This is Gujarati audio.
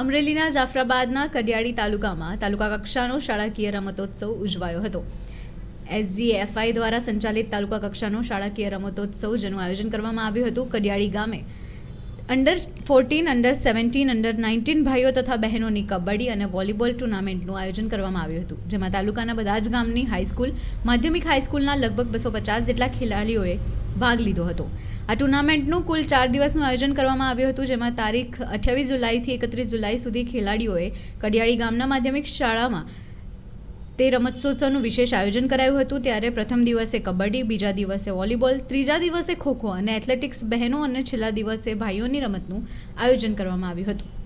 અમરેલીના જાફરાબાદના કડિયાળી તાલુકામાં તાલુકા કક્ષાનો શાળાકીય રમતોત્સવ ઉજવાયો હતો. એસજીએફઆઈ દ્વારા સંચાલિત તાલુકા કક્ષાનો શાળાકીય રમતોત્સવ જેનું આયોજન કરવામાં આવ્યું હતું. કડિયાળી ગામે under fourteen under seventeen under nineteen ભાઈઓ તથા બહેનોની કબડ્ડી અને વોલીબોલ ટુર્નામેન્ટનું આયોજન કરવામાં આવ્યું હતું. જેમાં તાલુકાના બધા જ ગામની હાઈસ્કૂલ, માધ્યમિક હાઈસ્કૂલના લગભગ બસો પચાસ જેટલા ખેલાડીઓએ ભાગ લીધો હતો. આ ટુર્નામેન્ટનું કુલ ચાર દિવસનું આયોજન કરવામાં આવ્યું હતું, જેમાં તારીખ અઠ્યાવીસ જુલાઈથી એકત્રીસ જુલાઈ સુધી ખેલાડીઓએ કડિયાળી ગામના માધ્યમિક શાળામાં તે રમતોત્સવનું વિશેષ આયોજન કરાયું હતું. ત્યારે પ્રથમ દિવસે કબડ્ડી, બીજા દિવસે વોલીબોલ, ત્રીજા દિવસે ખોખો અને એથ્લેટિક્સ બહેનો અને છેલ્લા દિવસે ભાઈઓની રમતનું આયોજન કરવામાં આવ્યું હતું.